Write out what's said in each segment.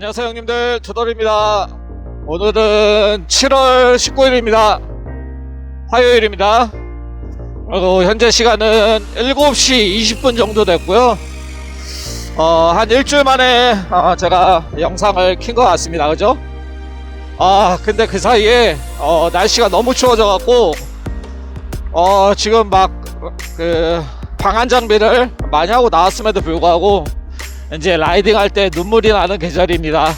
네, 안녕하세요 형님들 투덜입니다. 오늘은 7월 19일입니다. 화요일입니다. 그리고 현재 시간은 7시 20분 정도 됐고요. 어, 한 일주일 만에 어, 제가 영상을 킨 것 같습니다. 그죠? 아, 근데 그 사이에 어, 날씨가 너무 추워져 갖고 어, 지금 막 그 방한 장비를 많이 하고 나왔음에도 불구하고 이제 라이딩 할 때 눈물이 나는 계절입니다.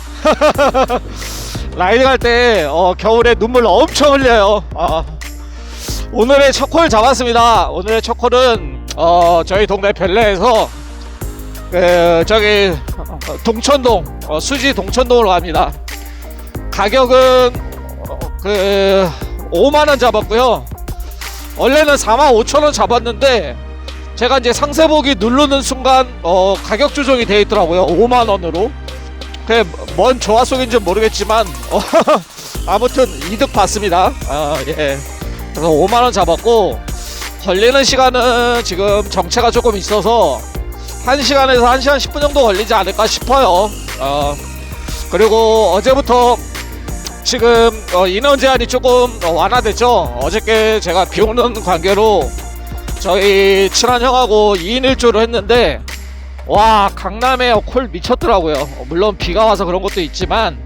라이딩 할때 어, 겨울에 눈물 엄청 흘려요. 아, 오늘의 첫콜 잡았습니다. 오늘의 첫 콜은 어, 저희 동네 별내에서 그 저기 어, 동천동 어, 수지 동천동으로 갑니다. 가격은 어, 그 5만 원 잡았고요. 원래는 4만 5천 원 잡았는데 제가 이제 상세 보기 누르는 순간 어, 가격 조정이 되어 있더라고요. 5만 원으로. 그뭔 조화 속인지 모르겠지만 어, 아무튼 이득 봤습니다. 아, 예. 그래서 5만 원 잡았고 걸리는 시간은 지금 정체가 조금 있어서 1시간에서 1시간 10분 정도 걸리지 않을까 싶어요. 어, 그리고 어제부터 지금 어, 인원 제한이 조금 어, 완화됐죠. 어저께 제가 비 오는 관계로 저희 친한 형하고 2인 1조로 했는데 와 강남에 콜 미쳤더라고요. 어, 물론 비가 와서 그런 것도 있지만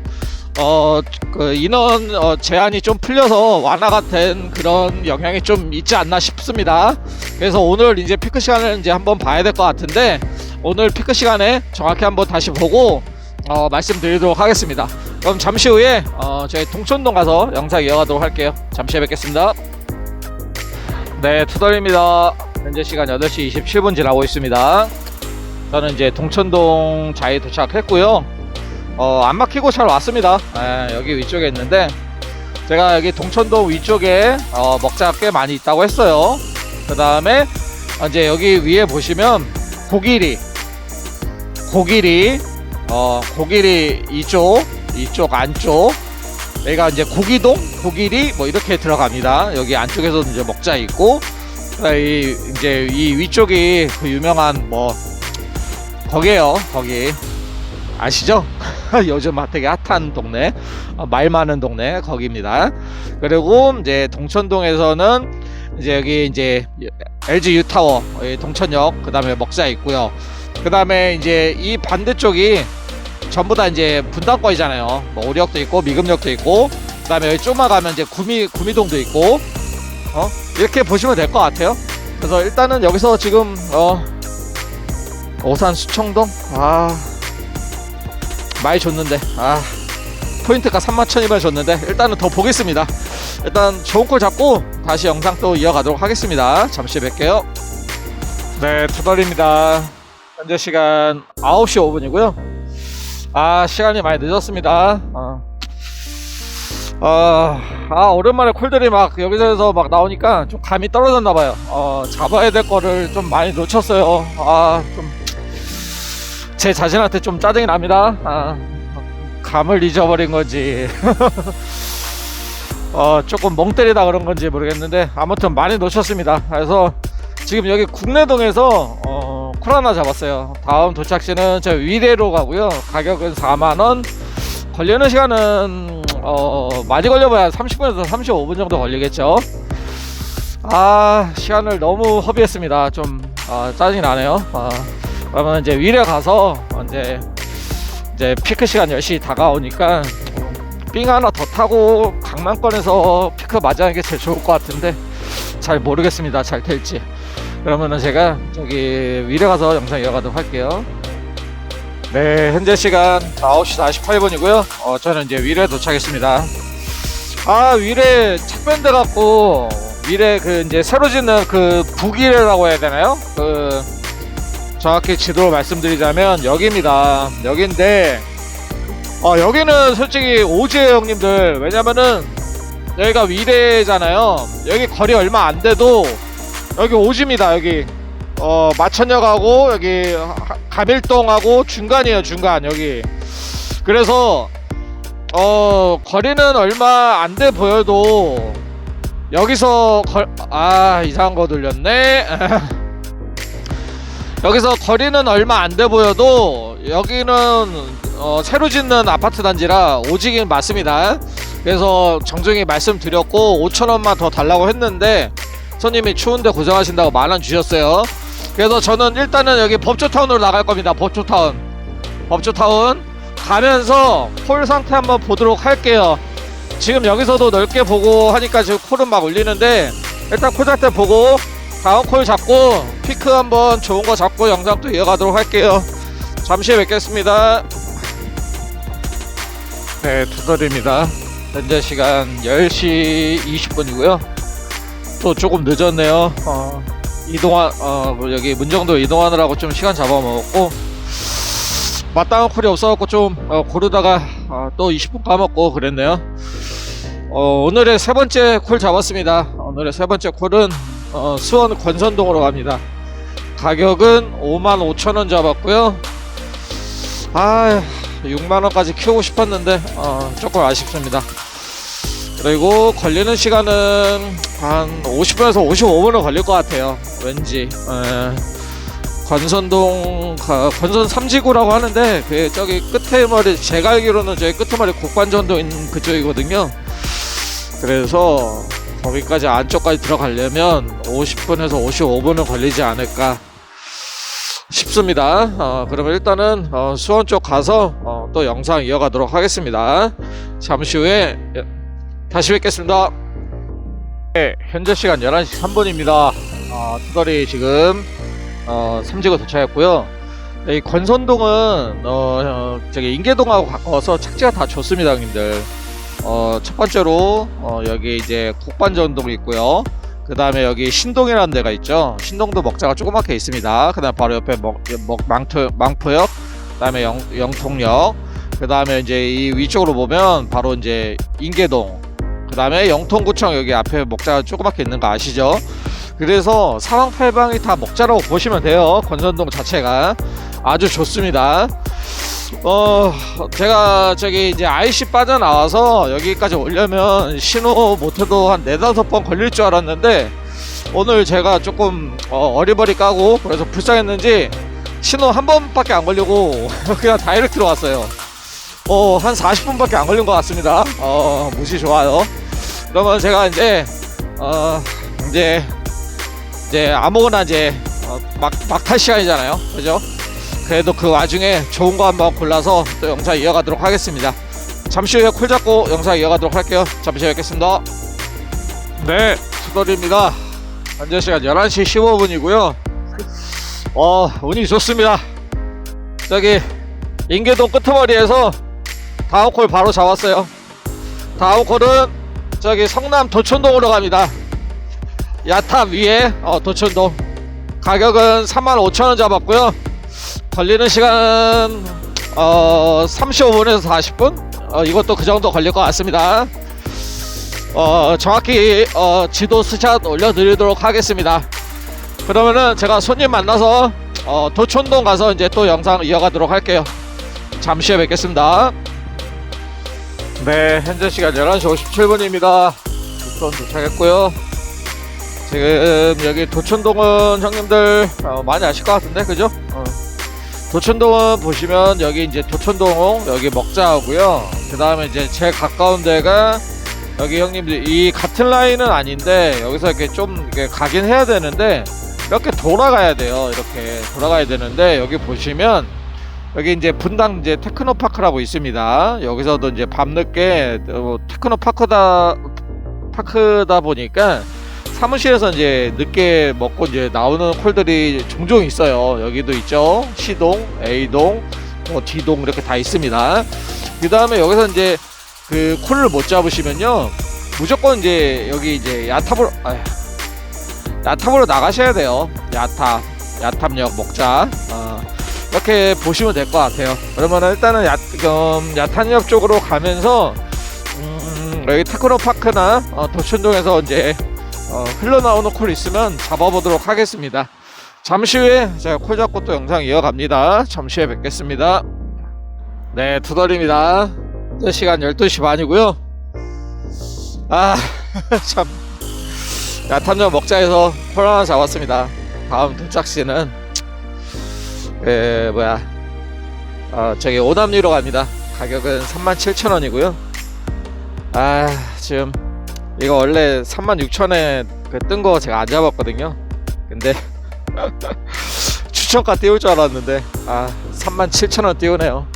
어 그 인원 어, 제한이 좀 풀려서 완화가 된 그런 영향이 좀 있지 않나 싶습니다. 그래서 오늘 이제 피크 시간을 이제 한번 봐야 될 것 같은데 오늘 피크 시간에 정확히 한번 다시 보고 어, 말씀드리도록 하겠습니다. 그럼 잠시 후에 어, 저희 동천동 가서 영상 이어가도록 할게요. 잠시 후에 뵙겠습니다. 네, 투덜입니다. 현재 시간 8시 27분 지나고 있습니다. 저는 이제 동천동 자에 도착했고요. 어, 안 막히고 잘 왔습니다. 예, 여기 위쪽에 있는데 제가 여기 동천동 위쪽에 어, 먹자가 꽤 많이 있다고 했어요. 그 다음에 이제 여기 위에 보시면 고기리, 고기리, 어, 고기리 이쪽, 이쪽 안쪽. 여기가 이제 고기동, 고기리 뭐 이렇게 들어갑니다. 여기 안쪽에서 이제 먹자 있고, 이 이제 이 위쪽이 그 유명한 뭐 거기에요. 거기 아시죠? 요즘 되게 핫한 동네, 어, 말 많은 동네 거기입니다. 그리고 이제 동천동에서는 이제 여기 이제 LG 유타워, 동천역, 그 다음에 먹자 있고요. 그 다음에 이제 이 반대쪽이 전부 다 이제 분당권이잖아요. 뭐 오리역도 있고 미금역도 있고, 그 다음에 여기 조금만 가면 이제 구미 구미동도 있고, 어 이렇게 보시면 될 것 같아요. 그래서 일단은 여기서 지금 어 오산 수청동 아 많이 줬는데 아 포인트가 31,200원 줬는데 일단은 더 보겠습니다. 일단 좋은 걸 잡고 다시 영상 또 이어가도록 하겠습니다. 잠시 뵐게요. 네, 투덜입니다. 현재 시간 9시 5분이고요. 아, 시간이 많이 늦었습니다. 어. 아, 아, 오랜만에 콜들이 막 여기저기서 막 나오니까 좀 감이 떨어졌나 봐요. 어, 잡아야 될 거를 좀 많이 놓쳤어요. 아, 좀 제 자신한테 좀 짜증이 납니다. 아, 감을 잊어버린 건지. 어, 조금 멍 때리다 그런 건지 모르겠는데 아무튼 많이 놓쳤습니다. 그래서 지금 여기 국내동에서 어, 쿨 하나 잡았어요. 다음 도착지는 저 위례로 가고요. 가격은 4만 원. 걸리는 시간은 어, 많이 걸려봐야 30분에서 35분 정도 걸리겠죠. 아 시간을 너무 허비했습니다. 좀 아, 짜증이 나네요. 아, 그러면 이제 위례 가서 이제 이제 피크 시간 10시 다가오니까 삥 하나 더 타고 강남권에서 피크 맞이하는 게 제일 좋을 것 같은데 잘 모르겠습니다. 잘 될지. 그러면은 제가 저기 위례 가서 영상 이어가도록 할게요. 네, 현재 시간 9시 48분이고요. 어, 저는 이제 위례 도착했습니다. 아, 위례 착변돼 갖고 위례 그 이제 새로 짓는 그 북위례라고 해야 되나요? 그 정확히 지도로 말씀드리자면 여기입니다. 여기인데 어, 여기는 솔직히 오지에요 형님들. 왜냐면은 여기가 위례잖아요. 여기 거리 얼마 안 돼도 여기 오지입니다. 여기 어 마천역하고 여기 하- 가밀동하고 중간이에요. 중간 여기. 그래서 어 거리는 얼마 안 돼 보여도 여기서 걸... 아 이상한 거 돌렸네. 여기서 거리는 얼마 안 돼 보여도 여기는 어, 새로 짓는 아파트 단지라 오직이 맞습니다. 그래서 정중히 말씀드렸고 5천 원만 더 달라고 했는데 손님이 추운데 고생하신다고 만 원 주셨어요. 그래서 저는 일단은 여기 법조타운으로 나갈 겁니다. 법조타운. 법조타운 가면서 폴 상태 한번 보도록 할게요. 지금 여기서도 넓게 보고 하니까 지금 콜은 막 울리는데 일단 콜 상태 보고 다음 콜 잡고 피크 한번 좋은 거 잡고 영상 또 이어가도록 할게요. 잠시 후에 뵙겠습니다. 네, 투덜입니다. 현재 시간 10시 20분이고요. 또 조금 늦었네요. 어, 이동한, 어, 뭐 여기 문정도 이동하느라고 좀 시간 잡아먹었고, 마땅한 콜이 없어갖고 좀 어, 고르다가 어, 또 20분 까먹고 그랬네요. 어, 오늘의 세 번째 콜 잡았습니다. 오늘의 세 번째 콜은 어, 수원 권선동으로 갑니다. 가격은 55,000원 잡았고요. 아, 6만 원까지 키우고 싶었는데 어, 조금 아쉽습니다. 그리고 걸리는 시간은 한 50분에서 55분은 걸릴 것 같아요. 왠지. 에. 권선동 가- 권선 삼지구라고 하는데 그 저기 끝에 머리 제가 알기로는 저기 끝에 머리 곡관전도 있는 그쪽이거든요. 그래서 거기까지 안쪽까지 들어가려면 50분에서 55분은 걸리지 않을까 싶습니다. 어, 그러면 일단은 어, 수원 쪽 가서 어, 또 영상 이어가도록 하겠습니다. 잠시 후에 예, 다시 뵙겠습니다. 네, 현재 시간 11시 3분입니다. 어, 투덜이 지금 어, 삼지구 도착했고요. 이 권선동은 어, 어, 저기 인계동하고 가까워서 착지가 다 좋습니다, 형님들. 어, 첫 번째로 어, 여기 이제 국반전동 있고요. 그 다음에 여기 신동이라는 데가 있죠. 신동도 먹자가 조그맣게 있습니다. 그 다음 바로 옆에 먹, 먹 망토, 망포역, 그 다음에 영, 영통역, 그 다음에 이제 이 위쪽으로 보면 바로 이제 인계동, 그 다음에 영통구청 여기 앞에 먹자가 조그맣게 있는 거 아시죠? 그래서 사방팔방이 다 먹자라고 보시면 돼요. 권선동 자체가 아주 좋습니다. 어, 제가 저기 이제 IC 빠져나와서 여기까지 오려면 신호 못해도 한 네다섯 번 걸릴 줄 알았는데 오늘 제가 조금 어, 리버리 까고 그래서 불쌍했는지 신호 한 번밖에 안 걸리고 그냥 다이렉트로 왔어요. 어, 한 40분밖에 안 걸린 것 같습니다. 어, 무시 좋아요. 그러면 제가 이제, 어, 이제, 이제 아무거나 이제, 어, 막, 막탈 시간이잖아요. 그죠? 그래도 그 와중에 좋은 거 한번 골라서 또 영상 이어가도록 하겠습니다. 잠시 후에 콜 잡고 영상 이어가도록 할게요. 잠시 후에 뵙겠습니다. 네, 수돌입니다. 현재 시간 11시 15분이고요. 어, 운이 좋습니다. 저기, 인계동 끄트머리에서 다음 콜 바로 잡았어요. 다음 콜은 저기 성남 도촌동으로 갑니다. 야탑 위에 어, 도촌동. 가격은 35,000원 잡았고요. 걸리는 시간 어 35분에서 40분 어, 이것도 그 정도 걸릴 것 같습니다. 어 정확히 어, 지도 스샷 올려드리도록 하겠습니다. 그러면은 제가 손님 만나서 어, 도촌동 가서 이제 또 영상 이어가도록 할게요. 잠시 후에 뵙겠습니다. 네, 현재 시간 11시 57분입니다. 도촌 도착했고요. 지금 여기 도촌동은 형님들 어, 많이 아실 것 같은데, 그죠? 어. 도촌동은 보시면 여기 이제 도촌동 여기 먹자하고요. 그 다음에 이제 제일 가까운 데가 여기 형님들 이 같은 라인은 아닌데 여기서 이렇게 좀 이렇게 가긴 해야 되는데 이렇게 돌아가야 돼요. 이렇게 돌아가야 되는데 여기 보시면 여기 이제 분당 이제 테크노파크라고 있습니다. 여기서도 이제 밤늦게 어, 테크노파크다 파크다 보니까 사무실에서 이제 늦게 먹고 이제 나오는 콜들이 종종 있어요. 여기도 있죠. C동, A동, 뭐 D동 이렇게 다 있습니다. 그 다음에 여기서 이제 그 콜을 못 잡으시면요. 무조건 이제 여기 이제 야탑으로, 아휴, 야탑으로 나가셔야 돼요. 야탑, 야탑역 먹자. 어, 이렇게 보시면 될 것 같아요. 그러면 일단은 야, 음, 야탄역 쪽으로 가면서 음, 여기 테크노파크나 어, 도촌동에서 이제 어, 흘러나오는 콜 있으면 잡아보도록 하겠습니다. 잠시 후에 제가 콜 잡고 또 영상 이어갑니다. 잠시 후에 뵙겠습니다. 네, 투덜입니다. 현재 시간 12시 반이고요. 아, 참. 야탐정 먹자에서 콜 하나 잡았습니다. 다음 도착 시는, 그, 뭐야. 어, 저기 오남리로 갑니다. 가격은 37,000원이고요. 아, 지금 이거 원래 36,000에 그 뜬 거 제가 안 잡았거든요. 근데 추천가 띄울 줄 알았는데 아, 37,000원 띄우네요.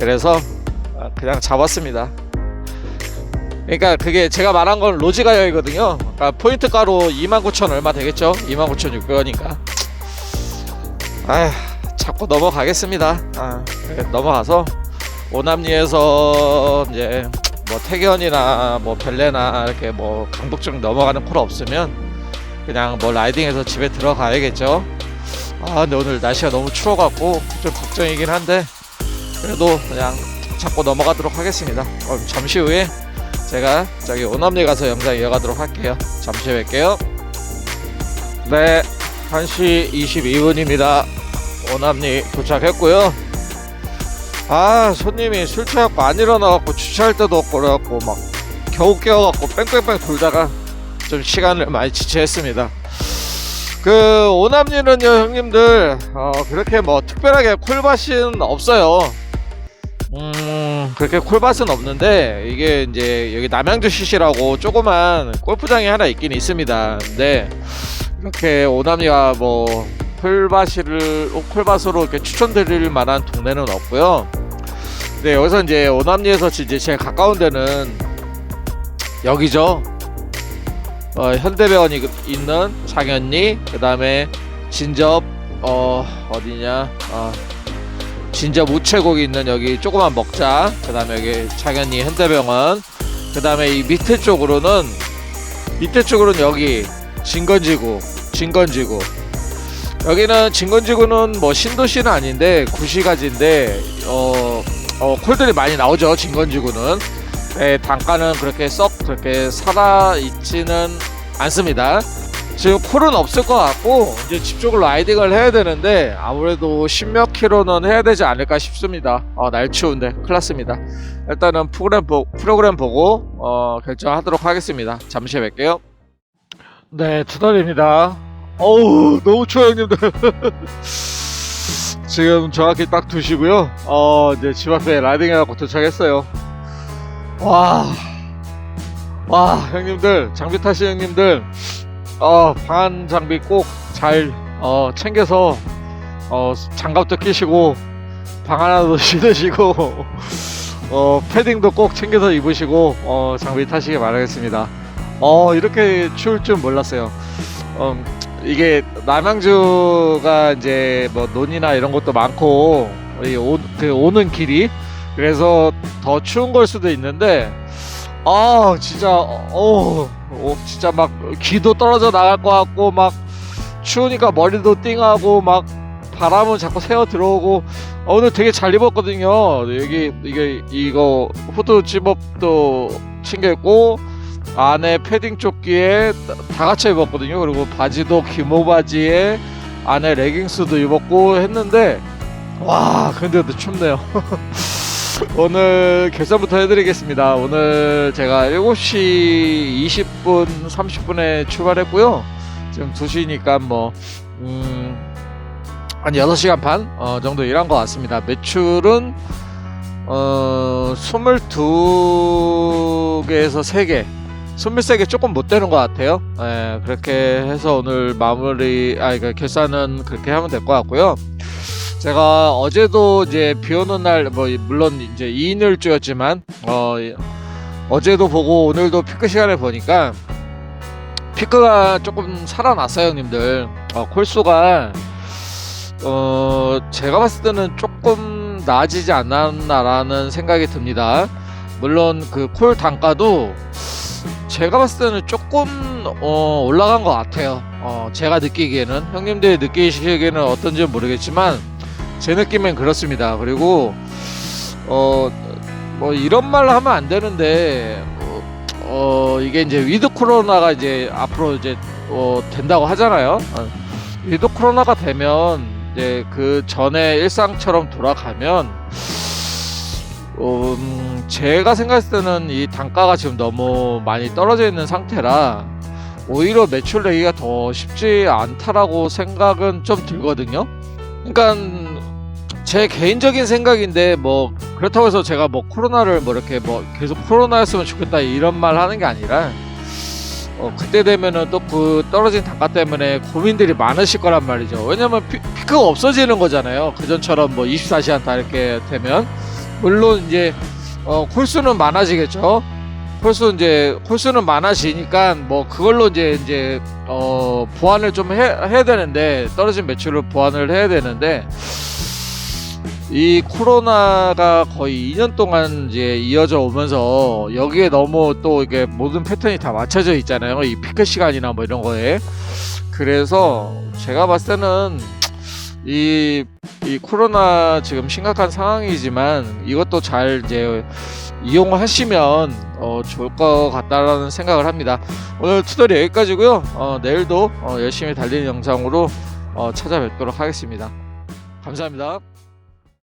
그래서 아, 그냥 잡았습니다. 그러니까 그게 제가 말한 건 로지 가격이거든요. 그러니까 포인트 가로 29,000 얼마 되겠죠? 29,600원이니까. 아, 자꾸 넘어가겠습니다. 아, 네, 넘어가서 오남리에서 이제 뭐 태견이나 뭐 벨레나 이렇게 뭐 강북 쪽 넘어가는 콜 없으면 그냥 뭐 라이딩해서 집에 들어가야겠죠. 아, 근데 오늘 날씨가 너무 추워갖고 좀 걱정이긴 한데 그래도 그냥 잡고 넘어가도록 하겠습니다. 그럼 잠시 후에 제가 저기 오남리 가서 영상 이어가도록 할게요. 잠시 후에 뵐게요. 네, 1시 22분입니다. 오남리 도착했고요. 아, 손님이 술 취해갖고 안 일어나갖고 주차할 데도 없고 그래갖고 막 겨우 깨워갖고 뺑뺑뺑 돌다가 좀 시간을 많이 지체했습니다. 그 오남리는요 형님들 어, 그렇게 뭐 특별하게 콜밭은 없어요. 음 그렇게 콜밭은 없는데 이게 이제 여기 남양주 시시라고 조그만 골프장이 하나 있긴 있습니다. 근데 이렇게 오남리가 뭐 콜밭을 콜밭으로 이렇게 추천드릴 만한 동네는 없고요. 근데 여기서 이제 오남리에서 이제 제일 가까운 데는 여기죠. 어, 현대병원이 그- 있는 장현리, 그 다음에 진접 어 어디냐, 어, 진접 우체국이 있는 여기 조그만 먹자, 그 다음에 여기 장현리 현대병원, 그 다음에 이 밑에 쪽으로는 밑에 쪽으로는 여기 진건지구, 진건지구. 여기는 진건지구는 뭐 신도시는 아닌데 구시가지인데 어, 어 콜들이 많이 나오죠 진건지구는. 네, 단가는 그렇게 썩 그렇게 살아 있지는 않습니다. 지금 콜은 없을 것 같고 이제 집 쪽으로 라이딩을 해야 되는데 아무래도 십몇 킬로는 해야 되지 않을까 싶습니다. 어, 날 추운데 클났습니다. 일단은 프로그램, 보, 프로그램 보고 어, 결정하도록 하겠습니다. 잠시 뵐게요. 네, 투덜입니다. 어우, 너무 추워 형님들. 지금 정확히 딱 2시고요. 어, 이제 집 앞에 라이딩 해갖고 도착했어요. 와, 와, 형님들, 장비 타시 형님들, 어, 방한 장비 꼭 잘, 어, 챙겨서, 어, 장갑도 끼시고, 방 하나도 신으시고, 어, 패딩도 꼭 챙겨서 입으시고, 어, 장비 타시길 바라겠습니다. 어, 이렇게 추울 줄 몰랐어요. 음, 이게 남양주가 이제 뭐 논이나 이런 것도 많고, 이 오, 그 오는 길이, 그래서 더 추운 걸 수도 있는데 아 진짜 어, 어 진짜 막 귀도 떨어져 나갈 것 같고 막 추우니까 머리도 띵하고 막 바람은 자꾸 새어 들어오고. 어, 오늘 되게 잘 입었거든요. 여기 이게 이거 후드 집업도 챙겼고 안에 패딩 조끼에 다- 다 갖춰 입었거든요 그리고 바지도 기모 바지에 안에 레깅스도 입었고 했는데 와 근데도 춥네요 오늘 결산부터 해드리겠습니다. 오늘 제가 7시 20분, 30분에 출발했고요. 지금 2시니까 뭐, 음, 한 6시간 반 어, 정도 일한 것 같습니다. 매출은 어, 22개에서 3개. 23개 조금 못 되는 것 같아요. 예, 그렇게 해서 오늘 마무리, 아, 그러니까 결산은 그렇게 하면 될 것 같고요. 제가 어제도 이제 비 오는 날, 뭐, 물론 이제 2인일주였지만, 어, 어제도 보고 오늘도 피크 시간을 보니까, 피크가 조금 살아났어요, 형님들. 어, 콜수가, 어, 제가 봤을 때는 조금 나아지지 않았나라는 생각이 듭니다. 물론 그 콜 단가도 제가 봤을 때는 조금 어, 올라간 것 같아요. 어, 제가 느끼기에는 형님들이 느끼시기에는 어떤지 는 모르겠지만 제 느낌엔 그렇습니다. 그리고 어 뭐 이런 말 하면 안 되는데 어, 어, 이게 이제 위드 코로나가 이제 앞으로 이제 어, 된다고 하잖아요. 어, 위드 코로나가 되면 이제 그 전에 일상처럼 돌아가면 음, 제가 생각했을 때는 이 단가가 지금 너무 많이 떨어져 있는 상태라 오히려 매출 내기가 더 쉽지 않다라고 생각은 좀 들거든요. 그러니까 제 개인적인 생각인데 뭐 그렇다고 해서 제가 뭐 코로나를 뭐 이렇게 뭐 계속 코로나였으면 좋겠다 이런 말 하는 게 아니라 어 그때 되면은 또 그 떨어진 단가 때문에 고민들이 많으실 거란 말이죠. 왜냐면 피, 피크가 없어지는 거잖아요. 그전처럼 뭐 24시간 다 이렇게 되면 물론 이제 어 콜수는 많아지겠죠. 콜수 이제 콜수는 많아지니까 뭐 그걸로 이제 이제 어 보완을 좀 해, 해야 되는데 떨어진 매출을 보완을 해야 되는데 이 코로나가 거의 2년 동안 이제 이어져 오면서 여기에 너무 또 이게 모든 패턴이 다 맞춰져 있잖아요. 이 피크 시간이나 뭐 이런 거에. 그래서 제가 봤을 때는 이, 이 코로나 지금 심각한 상황이지만 이것도 잘 이제 이용하시면 어, 좋을 것 같다라는 생각을 합니다. 오늘 투덜이 여기까지고요. 어, 내일도 어, 열심히 달리는 영상으로 어, 찾아뵙도록 하겠습니다. 감사합니다.